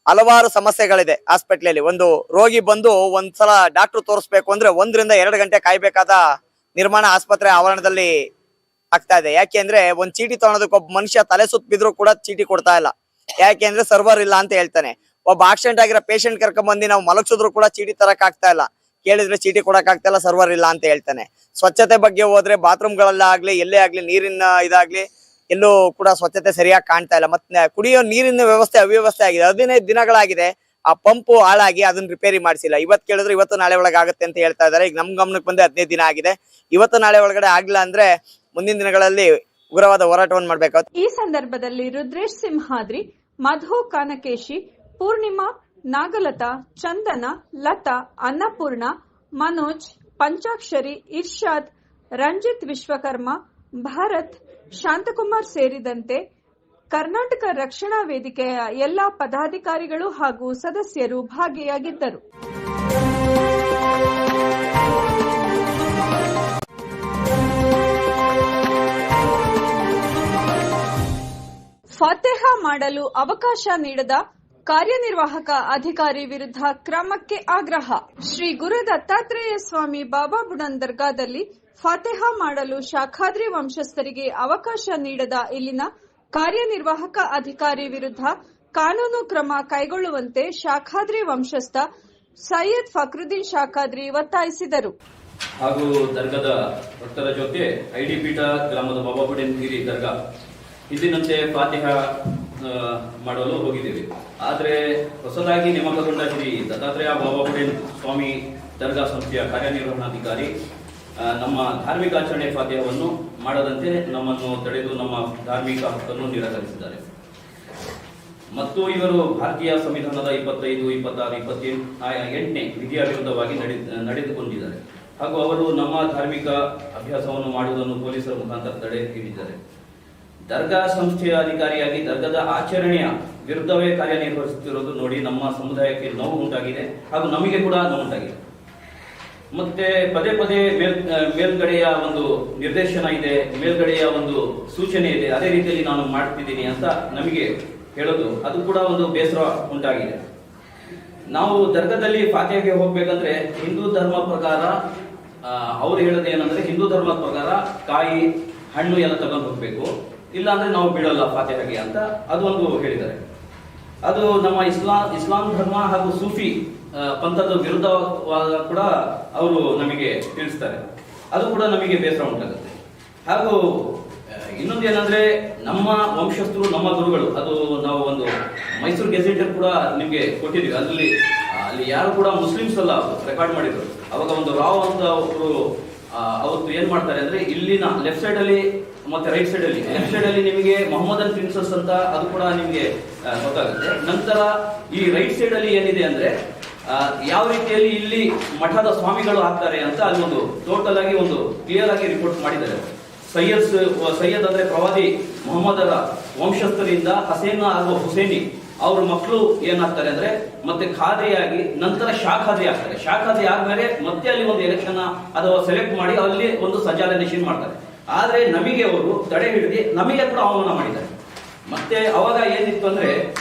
ಹಲವಾರು ಸಮಸ್ಯೆಗಳಿದೆ ಹಾಸ್ಪಿಟ್ಲಲ್ಲಿ. ಒಂದು ರೋಗಿ ಬಂದು ಒಂದ್ಸಲ ಡಾಕ್ಟರ್ ತೋರಿಸ್ಬೇಕು ಅಂದ್ರೆ ಒಂದರಿಂದ ಎರಡು ಗಂಟೆ ಕಾಯ್ಬೇಕಾದ ನಿರ್ಮಾಣ ಆಸ್ಪತ್ರೆ ಆವರಣದಲ್ಲಿ ಆಗ್ತಾ ಇದೆ. ಯಾಕೆ ಅಂದ್ರೆ ಒಂದ್ ಚೀಟಿ ತಗೊಳೋದಕ್ಕೆ ಒಬ್ಬ ಮನುಷ್ಯ ತಲೆ ಸುತ್ತ ಬಿದ್ರು ಕೂಡ ಚೀಟಿ ಕೊಡ್ತಾ ಇಲ್ಲ. ಯಾಕೆ ಅಂದ್ರೆ ಸರ್ವರ್ ಇಲ್ಲ ಅಂತ ಹೇಳ್ತಾನೆ. ಒಬ್ಬ ಆಕ್ಸಿಡೆಂಟ್ ಆಗಿರೋ ಪೇಷಂಟ್ ಕರ್ಕೊಂಡ್ ಬಂದಿ ನಾವು ಮಲಗಿಸಿದ್ರು ಕೂಡ ಚೀಟಿ ತರಕ್ ಆಗ್ತಾ ಇಲ್ಲ. ಕೇಳಿದ್ರೆ ಚೀಟಿ ಕೊಡಕ್ ಆಗ್ತಾ ಇಲ್ಲ ಸರ್ವರ್ ಇಲ್ಲ ಅಂತ ಹೇಳ್ತಾನೆ. ಸ್ವಚ್ಛತೆ ಬಗ್ಗೆ ಹೋದ್ರೆ ಬಾತ್ರೂಮ್ಗಳಲ್ಲಾಗ್ಲಿ ಎಲ್ಲೇ ಆಗ್ಲಿ, ನೀರಿನ ಇದಾಗ್ಲಿ, ಎಲ್ಲೂ ಕೂಡ ಸ್ವಚ್ಛತೆ ಸರಿಯಾಗಿ ಕಾಣ್ತಾ ಇಲ್ಲ. ಮತ್ತೆ ಕುಡಿಯೋ ನೀರಿನ ವ್ಯವಸ್ಥೆ ಅವ್ಯವಸ್ಥೆ ಆಗಿದೆ. ಹದಿನೈದು ದಿನಗಳಾಗಿದೆ, ಆ ಪಂಪ್ ಹಾಳಾಗಿ ಅದನ್ನ ರಿಪೇರಿ ಮಾಡಿಸಿಲ್ಲ. ಇವತ್ತು ಕೇಳಿದ್ರೆ ಇವತ್ತು ನಾಳೆ ಒಳಗೆ ಆಗುತ್ತೆ ಅಂತ ಹೇಳ್ತಾ ಇದ್ದಾರೆ. ಈಗ ನಮ್ ಗಮನಕ್ಕೆ ಬಂದು ಹದಿನೈದು ದಿನ ಆಗಿದೆ. ಇವತ್ತು ನಾಳೆ ಒಳಗಡೆ ಆಗ್ಲಿಲ್ಲ ಅಂದ್ರೆ ಮುಂದಿನ ದಿನಗಳಲ್ಲಿ ಉಗ್ರವಾದ ಹೋರಾಟವನ್ನು ಮಾಡ್ಬೇಕು ಈ ಸಂದರ್ಭದಲ್ಲಿ ರುದ್ರೇಶ್ ಸಿಂಹಾದ್ರಿ, ಮಧು ಕಾನಕೇಶಿ, ಪೂರ್ಣಿಮಾ ನಾಗಲತಾ, ಚಂದನ, ಲತಾ, ಅನ್ನಪೂರ್ಣ, ಮನೋಜ್, ಪಂಚಾಕ್ಷರಿ, ಇರ್ಷಾದ್, ರಂಜಿತ್ ವಿಶ್ವಕರ್ಮ, ಭಾರತ್, ಶಾಂತಕುಮಾರ್ ಸೇರಿದಂತೆ ಕರ್ನಾಟಕ ರಕ್ಷಣಾ ವೇದಿಕೆಯ ಎಲ್ಲಾ ಪದಾಧಿಕಾರಿಗಳು ಹಾಗೂ ಸದಸ್ಯರು ಭಾಗಿಯಾಗಿದ್ದರು. ಫತೇಹ ಮಾಡಲು ಅವಕಾಶ ನೀಡದ ಕಾರ್ಯನಿರ್ವಾಹಕ ಅಧಿಕಾರಿ ವಿರುದ್ಧ ಕ್ರಮಕ್ಕೆ ಆಗ್ರಹ. ಶ್ರೀ ಗುರು ದತ್ತಾತ್ರೇಯ ಸ್ವಾಮಿ ಬಾಬಾ ಬುಡನ್ ದರ್ಗಾದಲ್ಲಿ ಫತೇಹ ಮಾಡಲು ಶಾಖಾದ್ರಿ ವಂಶಸ್ಥರಿಗೆ ಅವಕಾಶ ನೀಡದ ಇಲ್ಲಿನ ಕಾರ್ಯನಿರ್ವಾಹಕ ಅಧಿಕಾರಿ ವಿರುದ್ಧ ಕಾನೂನು ಕ್ರಮ ಕೈಗೊಳ್ಳುವಂತೆ ಶಾಖಾದ್ರಿ ವಂಶಸ್ಥ ಸೈಯದ್ ಫಕ್ರುದ್ದೀನ್ ಶಾಖಾದ್ರಿ ಒತ್ತಾಯಿಸಿದರು. ಹಾಗೂ ದರ್ಗದ ಭಕ್ತರ ಜೊತೆ ಐಡಿ ಪೀಠ ಗ್ರಾಮದ ಬಾಬಾಬುಡೇನ್ ಗಿರಿ ದರ್ಗಾ. ಇಂದಿನಂತೆ ಫಾತಿಹ ಮಾಡಲು ಹೋಗಿದ್ದೀವಿ. ಆದರೆ ಹೊಸದಾಗಿ ನೇಮಕಗೊಂಡ ಶ್ರೀ ದತ್ತಾತ್ರೇಯ ಬಾಬಾಬುಡೇನ್ ಸ್ವಾಮಿ ದರ್ಗಾ ಸಂಸ್ಥೆಯ ಕಾರ್ಯನಿರ್ವಹಣಾಧಿಕಾರಿ ನಮ್ಮ ಧಾರ್ಮಿಕ ಆಚರಣೆ ಪಾದ್ಯವನ್ನು ಮಾಡದಂತೆ ನಮ್ಮನ್ನು ತಡೆದು ನಮ್ಮ ಧಾರ್ಮಿಕ ಹಕ್ಕನ್ನು ನಿರಾಕರಿಸಿದ್ದಾರೆ. ಮತ್ತು ಇವರು ಭಾರತೀಯ ಸಂವಿಧಾನದ ಇಪ್ಪತ್ತೈದು, ಇಪ್ಪತ್ತಾರು ಇಪ್ಪತ್ತೆಂಟು ಎಂಟನೇ ವಿಧಿಯ ವಿರುದ್ಧವಾಗಿ ನಡೆ, ನಡೆದುಕೊಂಡಿದ್ದಾರೆ. ಹಾಗೂ ಅವರು ನಮ್ಮ ಧಾರ್ಮಿಕ ಅಭ್ಯಾಸವನ್ನು ಮಾಡುವುದನ್ನು ಪೊಲೀಸರ ಮುಖಾಂತರ ತಡೆ ಹಿಡಿದಿದ್ದಾರೆ. ದರ್ಗಾ ಸಂಸ್ಥೆಯ ಅಧಿಕಾರಿಯಾಗಿ ದರ್ಗದ ಆಚರಣೆಯ ವಿರುದ್ಧವೇ ಕಾರ್ಯನಿರ್ವಹಿಸುತ್ತಿರುವುದು ನೋಡಿ ನಮ್ಮ ಸಮುದಾಯಕ್ಕೆ ನೋವು ಉಂಟಾಗಿದೆ ಹಾಗೂ ನಮಗೆ ಕೂಡ ನೋವು ಉಂಟಾಗಿದೆ. ಮತ್ತೆ ಪದೇ ಪದೇ ಮೇಲ್ ಮೇಲ್ಗಡೆಯ ಒಂದು ನಿರ್ದೇಶನ ಇದೆ, ಮೇಲ್ಗಡೆಯ ಒಂದು ಸೂಚನೆ ಇದೆ, ಅದೇ ರೀತಿಯಲ್ಲಿ ನಾನು ಮಾಡ್ತಿದ್ದೀನಿ ಅಂತ ನಮಗೆ ಹೇಳೋದು, ಅದು ಕೂಡ ಒಂದು ಬೇಸರ ಉಂಟಾಗಿದೆ. ನಾವು ದರ್ಗದಲ್ಲಿ ಫಾತಿಯಾಗೆ ಹೋಗ್ಬೇಕಂದ್ರೆ ಹಿಂದೂ ಧರ್ಮ ಪ್ರಕಾರ ಅವ್ರು ಹೇಳೋದು ಏನಂದ್ರೆ ಹಿಂದೂ ಧರ್ಮದ ಪ್ರಕಾರ ಕಾಯಿ, ಹಣ್ಣು ಎಲ್ಲ ತಗೊಂಡು ಹೋಗ್ಬೇಕು. ಇಲ್ಲ ಅಂದ್ರೆ ನಾವು ಬಿಡಲ್ಲ ಫಾತಿಹಾಗೆ ಅಂತ ಅದು ಒಂದು ಹೇಳಿದ್ದಾರೆ. ಅದು ನಮ್ಮ ಇಸ್ಲಾಂ ಇಸ್ಲಾಂ ಧರ್ಮ ಹಾಗೂ ಸೂಫಿ ಪಂಥದ ವಿರುದ್ಧವಾದ ಕೂಡ ಅವರು ನಮಗೆ ತಿಳಿಸ್ತಾರೆ. ಅದು ಕೂಡ ನಮಗೆ ಬೇಸರ ಉಂಟಾಗುತ್ತೆ. ಹಾಗೂ ಇನ್ನೊಂದು ಏನಂದ್ರೆ ನಮ್ಮ ವಂಶಸ್ಥರು, ನಮ್ಮ ಗುರುಗಳು, ಅದು ನಾವು ಒಂದು ಮೈಸೂರು ಗೆಜೆಟರ್ ಕೂಡ ನಿಮಗೆ ಕೊಟ್ಟಿದ್ದೀವಿ. ಅಲ್ಲಿ ಅಲ್ಲಿ ಯಾರು ಕೂಡ ಮುಸ್ಲಿಮ್ಸ್ ಅಲ್ಲ ರೆಕಾರ್ಡ್ ಮಾಡಿದ್ರು. ಅವಾಗ ಒಂದು ರಾವ್ ಅಂತ ಅವರು ಅವತ್ತು ಏನ್ ಮಾಡ್ತಾರೆ ಅಂದ್ರೆ ಇಲ್ಲಿನ ಲೆಫ್ಟ್ ಸೈಡ್ ಅಲ್ಲಿ ಮತ್ತೆ ರೈಟ್ ಸೈಡ್ ಅಲ್ಲಿ. ಲೆಫ್ಟ್ ಸೈಡ್ ಅಲ್ಲಿ ನಿಮಗೆ ಅನ್ ಪ್ರಿನ್ಸಸ್ ಅಂತ ಅದು ಕೂಡ ನಿಮಗೆ ಗೊತ್ತಾಗುತ್ತೆ. ನಂತರ ಈ ರೈಟ್ ಸೈಡ್ ಅಲ್ಲಿ ಏನಿದೆ ಅಂದ್ರೆ ಯಾವ ರೀತಿಯಲ್ಲಿ ಇಲ್ಲಿ ಮಠದ ಸ್ವಾಮಿಗಳು ಆಗ್ತಾರೆ ಅಂತ ಅಲ್ಲಿ ಒಂದು ಟೋಟಲ್ ಆಗಿ ಒಂದು ಕ್ಲಿಯರ್ ಆಗಿ ರಿಪೋರ್ಟ್ ಮಾಡಿದ್ದಾರೆ. ಸೈಯದ್ ಸೈಯದ್ ಅಂದ್ರೆ ಪ್ರವಾದಿ ಮೊಹಮ್ಮದರ ವಂಶಸ್ಥರಿಂದ ಹಸೇನ ಹಾಗೂ ಹುಸೇನಿ ಅವ್ರ ಮಕ್ಕಳು ಏನಾಗ್ತಾರೆ ಅಂದ್ರೆ, ಮತ್ತೆ ಖಾದಿಯಾಗಿ ನಂತರ ಶಾಖಾದಿ ಆಗ್ತಾರೆ. ಶಾಖಾದಿ ಆದ್ಮೇಲೆ ಮತ್ತೆ ಅಲ್ಲಿ ಒಂದು ಎಲೆಕ್ಷನ್ ಅಥವಾ ಸೆಲೆಕ್ಟ್ ಮಾಡಿ ಅಲ್ಲಿ ಒಂದು ಸಜ್ಜಾಲನೇಷನ್ ಮಾಡ್ತಾರೆ. ಆದ್ರೆ ನಮಗೆ ಅವರು ತಡೆ ಹಿಡಿದು ನಮಗೆ ಕೂಡ ಅವಮಾನ ಮಾಡಿದ್ದಾರೆ. ಮತ್ತೆ ಅವಾಗ ಏನಿತ್ತು ಅಂದ್ರೆ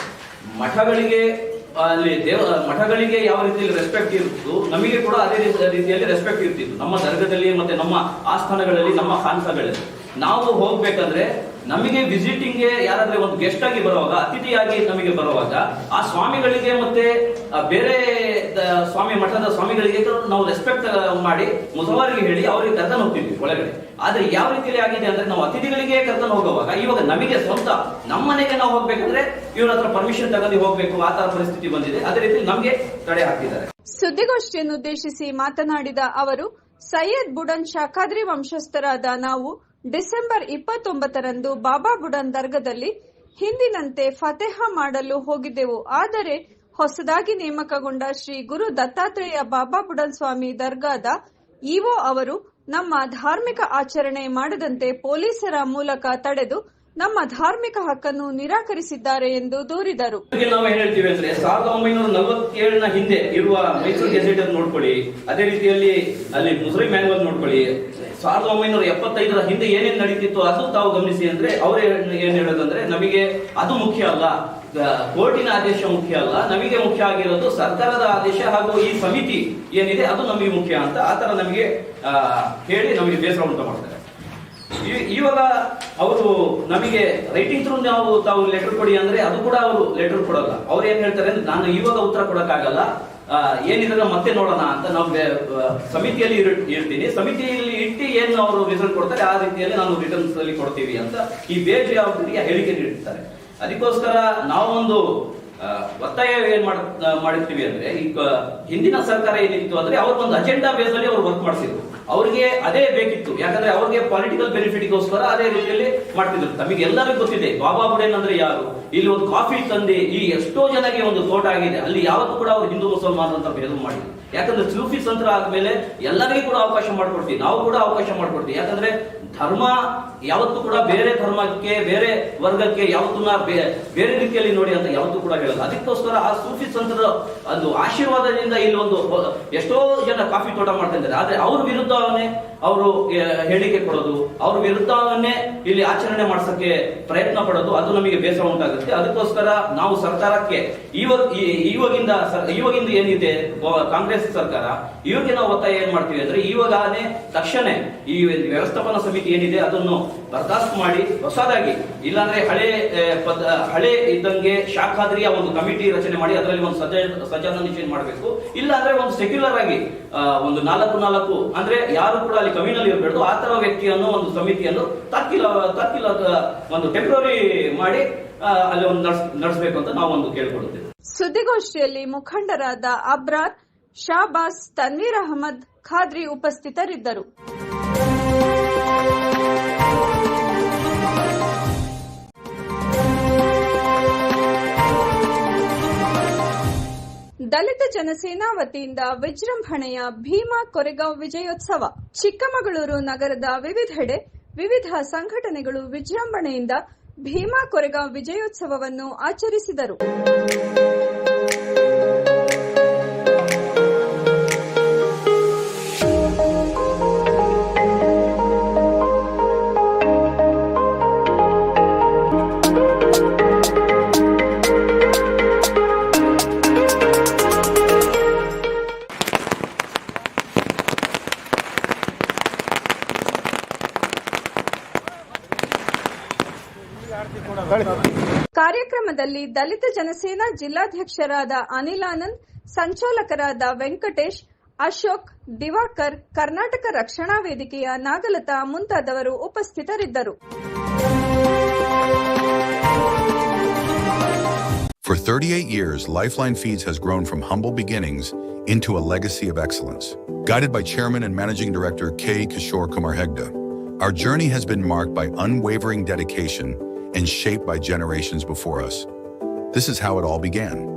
ಮಠಗಳಿಗೆ, ಅಲ್ಲಿ ದೇವ, ಮಠಗಳಿಗೆ ಯಾವ ರೀತಿಯಲ್ಲಿ ರೆಸ್ಪೆಕ್ಟ್ ಇರುತ್ತೋ ನಮಗೆ ಕೂಡ ಅದೇ ರೀತಿ- ರೀತಿಯಲ್ಲಿ ರೆಸ್ಪೆಕ್ಟ್ ಇರ್ತಿತ್ತು. ನಮ್ಮ ದರ್ಗದಲ್ಲಿ ಮತ್ತೆ ನಮ್ಮ ಆಸ್ಥಾನಗಳಲ್ಲಿ, ನಮ್ಮ ಖಾನ್ಸಾಗಳಲ್ಲಿ ನಾವು ಹೋಗ್ಬೇಕಂದ್ರೆ ನಮಗೆ ವಿಸಿಟಿಂಗ್ಗೆ ಯಾರಾದ್ರೆ ಒಂದು ಗೆಸ್ಟ್ ಆಗಿ ಬರುವಾಗ, ಅತಿಥಿಯಾಗಿ ನಮಗೆ ಬರುವಾಗ, ಆ ಸ್ವಾಮಿಗಳಿಗೆ ಮತ್ತೆ ಬೇರೆ ಸ್ವಾಮಿ, ಮಠದ ಸ್ವಾಮಿಗಳಿಗೆ ನಾವು ರೆಸ್ಪೆಕ್ಟ್ ಮಾಡಿ ಮುಸವಾರಿಗೆ ಹೇಳಿ ಅವರಿಗೆ ಕರ್ಕೊಂಡು ಹೋಗ್ತಿದ್ವಿ ಒಳಗಡೆ. ಆದ್ರೆ ಯಾವ ರೀತಿಯಲ್ಲಿ ಆಗಿದೆ ಅಂದ್ರೆ ನಾವು ಅತಿಥಿಗಳಿಗೆ ಕರ್ತನ ಹೋಗುವಾಗ, ಇವಾಗ ನಮಗೆ ಸ್ವಂತ, ನಮ್ಮ ಮನೆಗೆ ನಾವು ಹೋಗ್ಬೇಕಂದ್ರೆ ಇವ್ರ ಹತ್ರ ಪರ್ಮಿಷನ್ ತಗೊಂಡು ಹೋಗ್ಬೇಕು, ಆ ತರ ಪರಿಸ್ಥಿತಿ ಬಂದಿದೆ. ಅದೇ ರೀತಿ ನಮ್ಗೆ ತಡೆ ಹಾಕಿದ್ದಾರೆ. ಸುದ್ದಿಗೋಷ್ಠಿಯನ್ನುದ್ದೇಶಿಸಿ ಮಾತನಾಡಿದ ಅವರು, ಸೈಯದ್ ಬುಡನ್ ಶಾಖಾದ್ರಿ ವಂಶಸ್ಥರಾದ ನಾವು ಡಿಸೆಂಬರ್ ಇಪ್ಪತ್ತೊಂಬತ್ತರಂದು ಬಾಬಾ ಬುಡನ್ ದರ್ಗದಲ್ಲಿ ಹಿಂದಿನಂತೆ ಫತೇಹ ಮಾಡಲು ಹೋಗಿದ್ದೆವು. ಆದರೆ ಹೊಸದಾಗಿ ನೇಮಕಗೊಂಡ ಶ್ರೀ ಗುರು ದತ್ತಾತ್ರೇಯ ಬಾಬಾ ಬುಡನ್ ಸ್ವಾಮಿ ದರ್ಗಾದ ಇಒ ಅವರು ನಮ್ಮ ಧಾರ್ಮಿಕ ಆಚರಣೆ ಮಾಡದಂತೆ ಪೊಲೀಸರ ಮೂಲಕ ತಡೆದು ನಮ್ಮ ಧಾರ್ಮಿಕ ಹಕ್ಕನ್ನು ನಿರಾಕರಿಸಿದ್ದಾರೆ ಎಂದು ದೂರಿದರು. ನಾವು ಹೇಳ್ತೀವಿ ಅಂದ್ರೆ ಸಾವಿರದ ಒಂಬೈನೂರ ಹಿಂದೆ ಇರುವ ಮೈಸೂರು ನೋಡ್ಕೊಳ್ಳಿ. ಅದೇ ರೀತಿಯಲ್ಲಿ ಅಲ್ಲಿ ಮುಸ್ಲಿಂ ಮ್ಯಾನ್ವಲ್ ನೋಡ್ಕೊಳ್ಳಿ. ಸಾವಿರದ ಒಂಬೈನೂರ ಎಪ್ಪತ್ತೈದರ ಹಿಂದೆ ಏನೇನು ನಡೀತಿತ್ತು ಅದು ತಾವು ಗಮನಿಸಿ ಅಂದ್ರೆ ಅವರೇ ಏನ್- ಹೇಳೋದಂದ್ರೆ ನಮಗೆ ಅದು ಮುಖ್ಯ ಅಲ್ಲ. ಕೋರ್ಟಿನ ಆದೇಶ ಮುಖ್ಯ ಅಲ್ಲ. ನಮಗೆ ಮುಖ್ಯ ಆಗಿರೋದು ಸರ್ಕಾರದ ಆದೇಶ ಹಾಗೂ ಈ ಸಮಿತಿ ಏನಿದೆ ಅದು ನಮಗೆ ಮುಖ್ಯ ಅಂತ ಆತರ ನಮಗೆ ಹೇಳಿ ನಮಗೆ ಬೇಸರ ಉಂಟು ಮಾಡ್ತಾರೆ ಇವಾಗ ಅವರು ನಮಗೆ ರೈಟಿಂಗ್ ಥ್ರೂ ನಾವು ತಾವು ಲೆಟರ್ ಕೊಡಿ ಅಂದ್ರೆ ಅದು ಕೂಡ ಅವರು ಲೆಟರ್ ಕೊಡಲ್ಲ. ಅವ್ರು ಏನ್ ಹೇಳ್ತಾರೆ ಅಂದ್ರೆ ನಾನು ಇವಾಗ ಉತ್ತರ ಕೊಡಕ್ಕಾಗಲ್ಲ. ಆ, ಏನಿದೆ ಮತ್ತೆ ನೋಡೋಣ ಅಂತ ನಾವು ಸಮಿತಿಯಲ್ಲಿ ಇರ್- ಇರ್ತೀನಿ. ಸಮಿತಿಯಲ್ಲಿ ಇಟ್ಟು ಏನು ಅವರು ರಿಸಲ್ಟ್ ಕೊಡ್ತಾರೆ ಆ ರೀತಿಯಲ್ಲಿ ನಾನು ರಿಟರ್ನ್ಸ್ ಅಲ್ಲಿ ಕೊಡ್ತೀವಿ ಅಂತ ಈ ಬೇಜವಾಬ್ದಾರಿಯ ಹೇಳಿಕೆ ನೀಡುತ್ತಾರೆ ಅದಕ್ಕೋಸ್ಕರ ನಾವೊಂದು ಒತ್ತಾಯ ಏನ್ ಮಾಡ್- ಮಾಡಿರ್ತೀವಿ ಅಂದ್ರೆ ಈಗ ಹಿಂದಿನ ಸರ್ಕಾರ ಏನಿತ್ತು ಅಂದ್ರೆ ಅವ್ರ ಒಂದು ಅಜೆಂಡಾ ಬೇಸ್ ಅಲ್ಲಿ ಅವ್ರು ವರ್ಕ್ ಮಾಡಿಸಿದ್ರು. ಅವ್ರಿಗೆ ಅದೇ ಬೇಕಿತ್ತು. ಯಾಕಂದ್ರೆ ಅವ್ರಿಗೆ ಪೊಲಿಟಿಕಲ್ ಬೆನಿಫಿಟ್ಗೋಸ್ಕರ ಅದೇ ರೀತಿಯಲ್ಲಿ ಮಾಡ್ತಿದ್ರು. ತಮಗೆ ಎಲ್ಲರಿಗೂ ಗೊತ್ತಿದೆ, ಬಾಬಾ ಬುಡೇನ್ ಅಂದ್ರೆ ಯಾರು? ಇಲ್ಲಿ ಒಂದು ಕಾಫಿ ತಂದೆ, ಈ ಎಷ್ಟೋ ಜನಕ್ಕೆ ಒಂದು ತೋಟ ಆಗಿದೆ. ಅಲ್ಲಿ ಯಾವತ್ತೂ ಕೂಡ ಅವರು ಹಿಂದೂ, ಮುಸಲ್ಮಾನ್ ಅಂತ ಭೇದ ಮಾಡಿದ್ರು. ಯಾಕಂದ್ರೆ ಸೂಫಿ ಸಂತರ ಆದ್ಮೇಲೆ ಎಲ್ಲರಿಗೂ ಕೂಡ ಅವಕಾಶ ಮಾಡ್ಕೊಡ್ತೀವಿ. ನಾವು ಕೂಡ ಅವಕಾಶ ಮಾಡ್ಕೊಡ್ತೀವಿ. ಯಾಕಂದ್ರೆ ಧರ್ಮ ಯಾವತ್ತೂ ಕೂಡ ಬೇರೆ ಧರ್ಮಕ್ಕೆ, ಬೇರೆ ವರ್ಗಕ್ಕೆ ಯಾವತ್ತೂ ಬೇರೆ ರೀತಿಯಲ್ಲಿ ನೋಡಿ ಅಂತ ಯಾವತ್ತೂ ಕೂಡ ಹೇಳಲ್ಲ. ಅದಕ್ಕೋಸ್ಕರ ಆ ಸೂಫಿ ಸಂತರ ಒಂದು ಆಶೀರ್ವಾದದಿಂದ ಇಲ್ಲಿ ಒಂದು ಎಷ್ಟೋ ಜನ ಕಾಫಿ ತೋಟ ಮಾಡ್ತಾ ಇದ್ದಾರೆ. ಆದ್ರೆ ಅವ್ರ ವಿರುದ್ಧವನ್ನೇ ಅವರು ಹೇಳಿಕೆ ಕೊಡೋದು, ಅವ್ರ ವಿರುದ್ಧವನ್ನೇ ಇಲ್ಲಿ ಆಚರಣೆ ಮಾಡಿಸಕ್ಕೆ ಪ್ರಯತ್ನ ಪಡೋದು, ಅದು ನಮಗೆ ಬೇಸರ ಉಂಟಾಗುತ್ತೆ. ಅದಕ್ಕೋಸ್ಕರ ನಾವು ಸರ್ಕಾರಕ್ಕೆ ಇವಾಗ, ಈ- ಇವಾಗಿಂದ ಇವಾಗಿಂದ ಏನಿದೆ ಕಾಂಗ್ರೆಸ್ ಸರ್ಕಾರ ಇವಾಗಿನ ನಾವು ಒತ್ತಾಯ ಏನ್ ಮಾಡ್ತೀವಿ ಅಂದ್ರೆ, ಇವಾಗನೇ ತಕ್ಷಣ ಈ ವ್ಯವಸ್ಥಾಪನಾ ಸಮಿತಿ ಏನಿದೆ, ಅದನ್ನು ಬರ್ದಾಸ್ತ್ ಮಾಡಿ, ಹೊಸದಾಗಿ, ಇಲ್ಲಾಂದ್ರೆ ಹಳೆ ಹಳೆ ಇದ್ದಂಗೆ ಶಾಖಾದ್ರಿಯ ಒಂದು ಕಮಿಟಿ ರಚನೆ ಮಾಡಿ, ಅದರಲ್ಲಿ ಒಂದು ಸಜ್ಜನ ಸಜಾನನಿಷೇಧ ಮಾಡಬೇಕು. ಇಲ್ಲಾಂದ್ರೆ ಒಂದು ಸೆಕ್ಯುಲರ್ ಆಗಿ ಒಂದು ನಾಲ್ಕು ನಾಲ್ಕು, ಅಂದ್ರೆ ಯಾರು ಕೂಡ ಅಲ್ಲಿ ಕಮ್ಯುನಲ್ ಇರಬೇಡ ಆ ತರ ವ್ಯಕ್ತಿಯನ್ನು ಒಂದು ಸಮಿತಿಯನ್ನು ತಕ್ಕಿಲ ತಕ್ಕಿಲ ಒಂದು ಟೆಂಪ್ರರಿ ಮಾಡಿ ಅಲ್ಲಿ ಒಂದು ನಡ್ಸ್, ನಡೆಸಬೇಕು ಅಂತ ನಾವೊಂದು ಕೇಳ್ಕೊಡುತ್ತೇವೆ ಸುದ್ದಿಗೋಷ್ಠಿಯಲ್ಲಿ ಮುಖಂಡರಾದ ಅಬ್ರಾರ್, ಶಾಬಾಸ್, ತನ್ವೀರ್ ಅಹಮದ್ ಖಾದ್ರಿ ಉಪಸ್ಥಿತರಿದ್ದರು. ಜನಸೇನಾ ವತಿಯಿಂದ ವಿಜೃಂಭಣೆಯ ಭೀಮಾ ಕೊರೆಗಾಂವ್ ವಿಜಯೋತ್ಸವ. ಚಿಕ್ಕಮಗಳೂರು ನಗರದ ವಿವಿಧೆಡೆ ವಿವಿಧ ಸಂಘಟನೆಗಳು ವಿಜೃಂಭಣೆಯಿಂದ ಭೀಮಾ ಕೊರೆಗಾಂವ್ ವಿಜಯೋತ್ಸವವನ್ನು ಆಚರಿಸಿದರು. ಕಾರ್ಯಕ್ರಮದಲ್ಲಿ ದಲಿತ ಜನಸೇನಾ ಜಿಲ್ಲಾಧ್ಯಕ್ಷರಾದ ಅನಿಲಾನಂದ್ ಸಂಚಾಲಕರಾದ ವೆಂಕಟೇಶ್ ಅಶೋಕ್ ದಿವಾಕರ್ ಕರ್ನಾಟಕ ರಕ್ಷಣಾ ವೇದಿಕೆಯ ನಾಗಲತಾ ಮುಂತಾದವರು ಉಪಸ್ಥಿತರಿದ್ದರು For 38 years, Lifeline Feeds has grown from humble beginnings into a legacy of excellence. Guided by Chairman and Managing Director K. Kishore Kumar Hegde, our journey has been marked by unwavering dedication and shaped by generations before us. This is how it all began.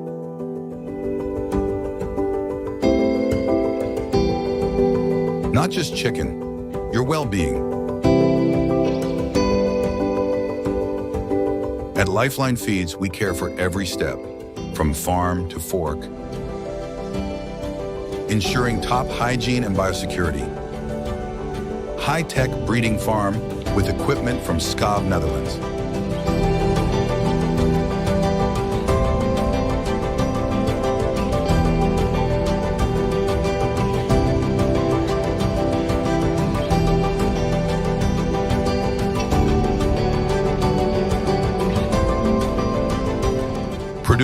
Not just chicken, your well being. At Lifeline Feeds, we care for every step, from farm to fork, ensuring top hygiene and biosecurity. High tech breeding farm with equipment from Skav, Netherlands.